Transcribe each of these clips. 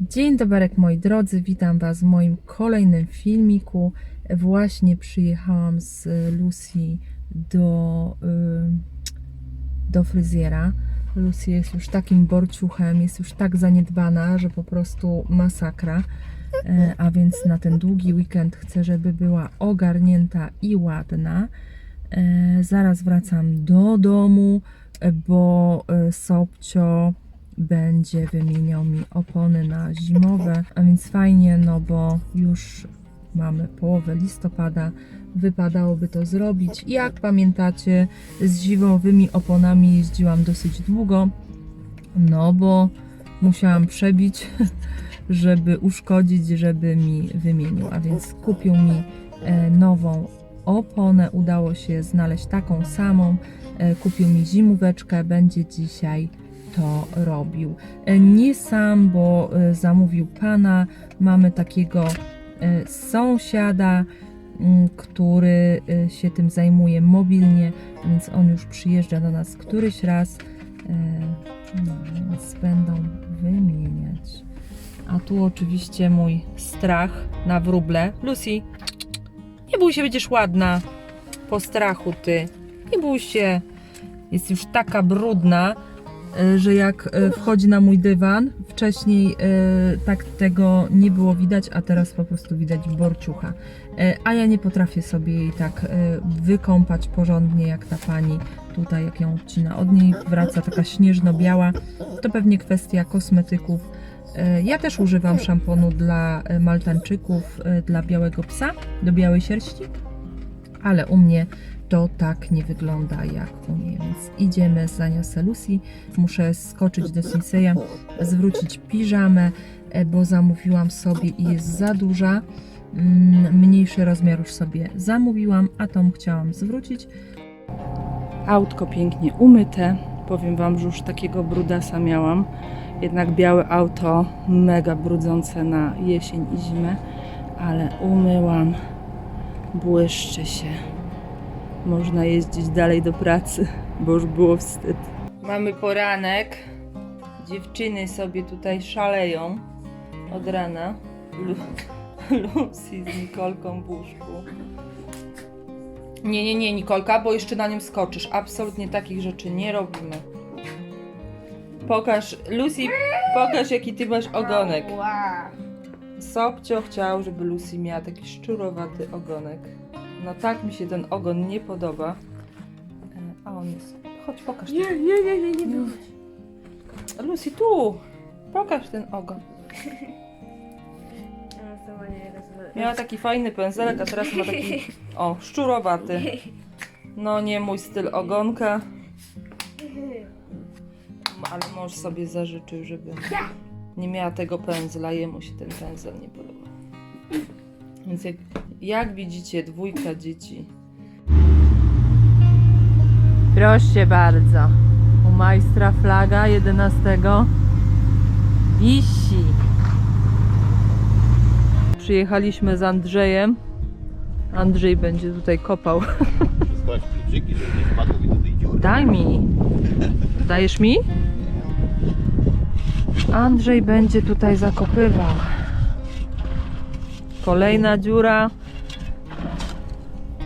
Dzień dobry moi drodzy, witam Was w moim kolejnym filmiku. Właśnie przyjechałam z Lucy do, y, do fryzjera. Lucy jest już takim borciuchem, jest już tak zaniedbana, że po prostu masakra. E, A więc na ten długi weekend chcę, żeby była ogarnięta i ładna. E, Zaraz wracam do domu, bo e, Sobcio będzie wymieniał mi opony na zimowe, a więc fajnie, no bo już mamy połowę listopada, wypadałoby to zrobić. Jak pamiętacie, z zimowymi oponami jeździłam dosyć długo, no bo musiałam przebić, żeby uszkodzić, żeby mi wymienił, a więc kupił mi e, nową oponę, udało się znaleźć taką samą, e, kupił mi zimóweczkę, będzie dzisiaj to robił. E, Nie sam, bo zamówił pana. Mamy takiego sąsiada, m, który e, się tym zajmuje mobilnie, więc on już przyjeżdża do nas któryś raz. E, No, więc będą wymieniać. A tu oczywiście mój strach na wróble. Lucy, nie bój się, będziesz ładna. Po strachu ty. Nie bój się. Jest już taka brudna, że jak e, wchodzi na mój dywan, wcześniej e, tak tego nie było widać, a teraz po prostu widać borciucha. E, A ja nie potrafię sobie jej tak e, wykąpać porządnie jak ta pani tutaj, jak ją odcina. Od niej wraca taka śnieżno-biała. To pewnie kwestia kosmetyków. E, Ja też używam szamponu dla e, maltańczyków, e, dla białego psa, do białej sierści, ale u mnie to tak nie wygląda jak u niej, więc idziemy, zaniosę Lucy. Muszę skoczyć do Sinseya, zwrócić piżamę, e, bo zamówiłam sobie i jest za duża. Mm, Mniejszy rozmiar już sobie zamówiłam, a tą chciałam zwrócić. Autko pięknie umyte. Powiem Wam, że już takiego brudasa miałam. Jednak białe auto mega brudzące na jesień i zimę, ale umyłam. Błyszczy się. Można jeździć dalej do pracy, bo już było wstyd. Mamy poranek. Dziewczyny sobie tutaj szaleją od rana. Lu- Lucy z Nikolką w łóżku. Nie, nie, nie, Nikolka, bo jeszcze na nim skoczysz. Absolutnie takich rzeczy nie robimy. Pokaż, Lucy, pokaż jaki ty masz ogonek. Sobcio chciał, żeby Lucy miała taki szczurowaty ogonek. No tak mi się ten ogon nie podoba. E, A on jest. Chodź, pokaż. Nie, nie, nie, nie, nie. Lucy, tu! Pokaż ten ogon. Miała taki fajny pędzelek, a teraz ma taki. O, szczurowaty. No nie mój styl ogonka. Ale mąż sobie zażyczył, żeby nie miała tego pędzla, jemu się ten pędzel nie podoba. Więc jak, jak widzicie, dwójka dzieci. Proszę bardzo. U majstra flaga 11 wisi. Przyjechaliśmy z Andrzejem. Andrzej będzie tutaj kopał. Schować kluczyki, żeby nie wpadło mi do tej dziury. Daj mi. Dajesz mi? Andrzej będzie tutaj zakopywał. Kolejna dziura.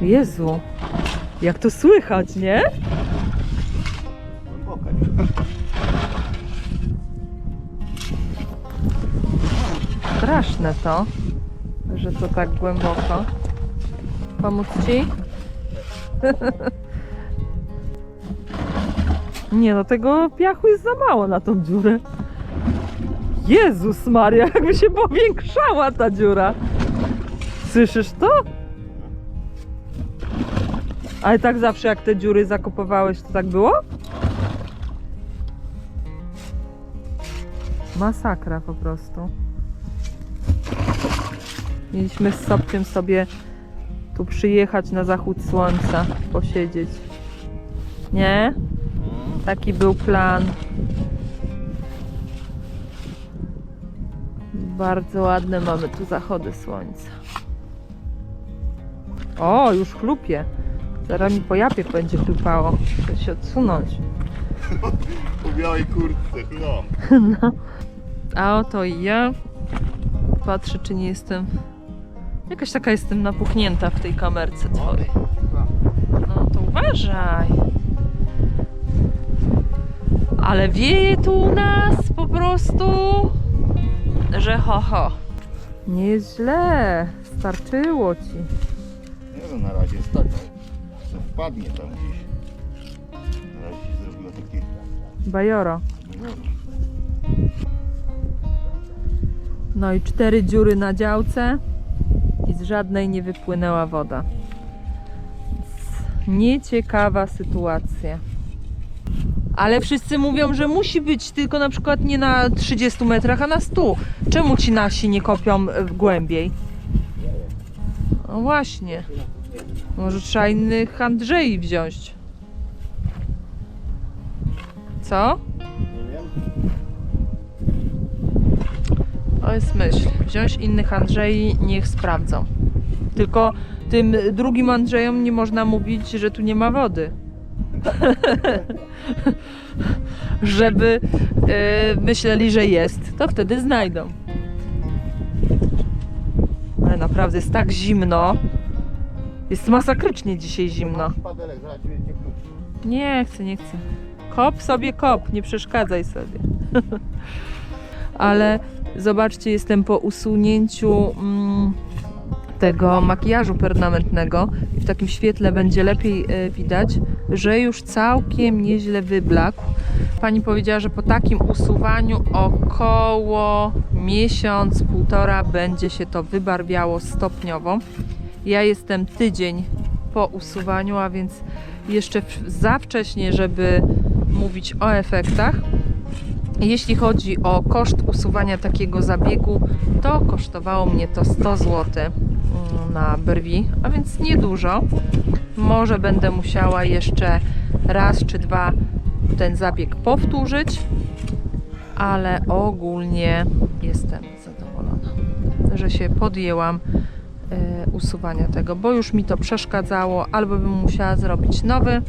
Jezu, jak to słychać, nie? Straszne to, że to tak głęboko. Pomóc ci? Nie no, tego piachu jest za mało na tą dziurę. Jezus Maria, jakby się powiększała ta dziura. Słyszysz to? Ale tak zawsze jak te dziury zakopowałeś, to tak było? Masakra po prostu. Mieliśmy z Sobciem sobie tu przyjechać na zachód słońca, posiedzieć. Nie? Taki był plan. Bardzo ładne mamy tu zachody słońca. O, już chlupie. Zaraz mi po japie będzie chlupało. Muszę się odsunąć. Po białej kurtce, no. A oto i ja. Patrzę, czy nie jestem... Jakaś taka jestem napuchnięta w tej kamerce twojej. No to uważaj. Ale wieje tu u nas po prostu, że ho ho. Nie jest źle. Starczyło ci. Nie no, na razie jest taka, że wpadnie tam gdzieś. Na razie się zrobiło takie... Bajoro. no, i cztery dziury na działce i z żadnej nie wypłynęła woda. Nieciekawa sytuacja. Ale wszyscy mówią, że musi być tylko na przykład nie na 30 metrach, a na 100. Czemu ci nasi nie kopią e, głębiej? No właśnie. Może trzeba innych Andrzei wziąć. Co? Nie wiem. To jest myśl. Wziąć innych Andrzei, niech sprawdzą. Tylko tym drugim Andrzejom nie można mówić, że tu nie ma wody. Żeby e, myśleli, że jest, to wtedy znajdą. Ale naprawdę jest tak zimno. Jest masakrycznie dzisiaj zimno. Będzie krótszy. Nie chcę, nie chcę. Kop sobie kop, nie przeszkadzaj sobie. Ale zobaczcie, jestem po usunięciu mm, tego makijażu permanentnego i w takim świetle będzie lepiej e, widać, że już całkiem nieźle wyblakł. Pani powiedziała, że po takim usuwaniu około miesiąc, półtora będzie się to wybarwiało stopniowo. Ja jestem tydzień po usuwaniu, a więc jeszcze za wcześnie, żeby mówić o efektach. Jeśli chodzi o koszt usuwania takiego zabiegu, to kosztowało mnie to 100 zł mm, na brwi, a więc niedużo. Może będę musiała jeszcze raz czy dwa ten zabieg powtórzyć, ale ogólnie jestem zadowolona, że się podjęłam usuwania tego, bo już mi to przeszkadzało, albo bym musiała zrobić nowy,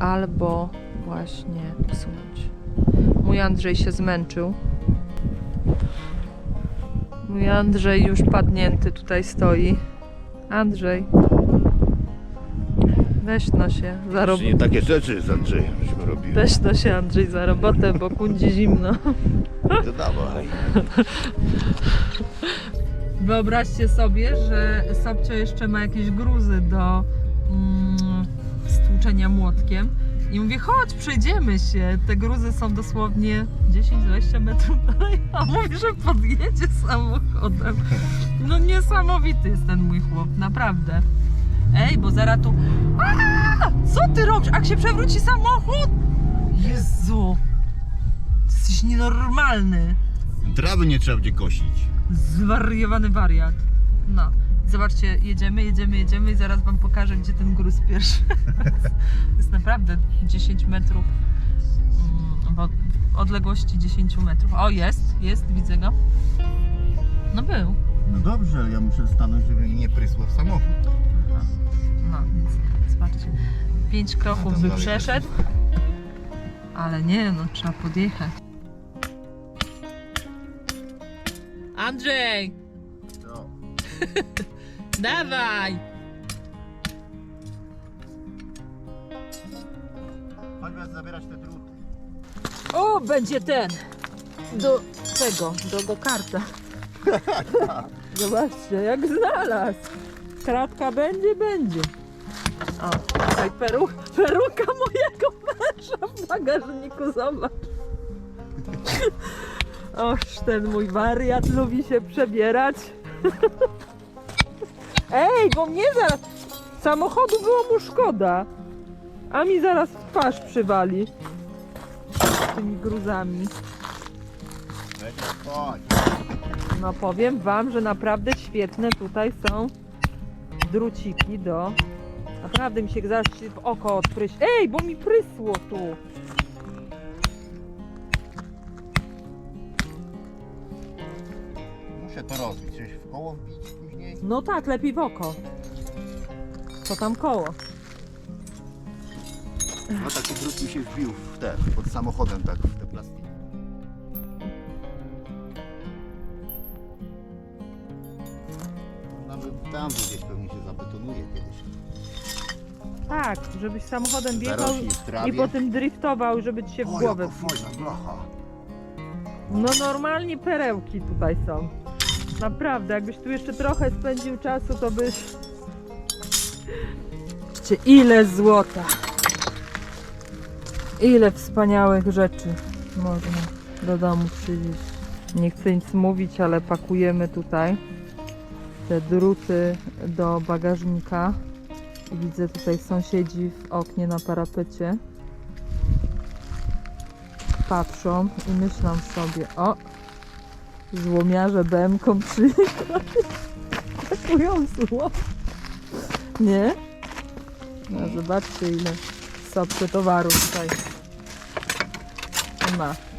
albo właśnie usunąć. Mój Andrzej się zmęczył. Mój Andrzej już padnięty tutaj stoi. Andrzej. Weź no się za Czy robotę. nie takie rzeczy z Andrzejem żeśmy robili? Weź no się Andrzej za robotę, bo kundzi zimno. To dawaj. Wyobraźcie sobie, że Sobcio jeszcze ma jakieś gruzy do mm, stłuczenia młotkiem. I mówię, chodź, przejdziemy się. Te gruzy są dosłownie 10-20 metrów dalej. A mówi, że podjedzie samochodem. No niesamowity jest ten mój chłop, naprawdę. Ej, bo zaraz tu... A! Co ty robisz? Jak się przewróci samochód? Jezu! Jesteś nienormalny. Trawy nie trzeba będzie kosić. Zwariowany wariat. No. Zobaczcie, jedziemy, jedziemy, jedziemy i zaraz wam pokażę, gdzie ten gruz pierwszy. jest naprawdę 10 metrów. mm, W w odległości 10 metrów. O, jest, jest, widzę go. No był. No dobrze, ja muszę stanąć, żeby mi nie prysło w samochód. Aha. No, więc zobaczcie. Pięć kroków tam by przeszedł. Ale nie, no trzeba podjechać. Andrzej! No. Dawaj! Chodź teraz zabierać te druty. O, będzie ten! Do tego, do, do karta. Zobaczcie, jak znalazł. Kratka będzie, będzie. O, tutaj peru, peruka mojego męża w bagażniku, zobacz. Oż ten mój wariat lubi się przebierać. Ej, bo mnie zaraz... Samochodu było mu szkoda. A mi zaraz twarz przywali. Tymi gruzami. No powiem wam, że naprawdę świetne tutaj są druciki do... Naprawdę mi się zaraz w oko odpryś. Ej, bo mi prysło tu. To rozbić. Coś w koło wbić później? No tak, lepiej w oko. Co tam koło? No taki drut mi się wbił w te, pod samochodem tak w te plastiki. Nawet tam gdzieś pewnie się zabetonuje kiedyś. Tak, żebyś samochodem biegał Zarośnie w trawie. i potem driftował, żeby ci się w O, głowę jaka fajna blacha. No normalnie perełki tutaj są. Naprawdę, jakbyś tu jeszcze trochę spędził czasu, to byś... Zobaczcie, ile złota. Ile wspaniałych rzeczy można do domu przywieźć. Nie chcę nic mówić, ale pakujemy tutaj te druty do bagażnika. Widzę tutaj sąsiedzi w oknie na parapecie patrzą i myślą sobie, o, złomiarze bęką przyjechali, pakują złom. Nie? No zobaczcie ile sobie towaru tutaj ma.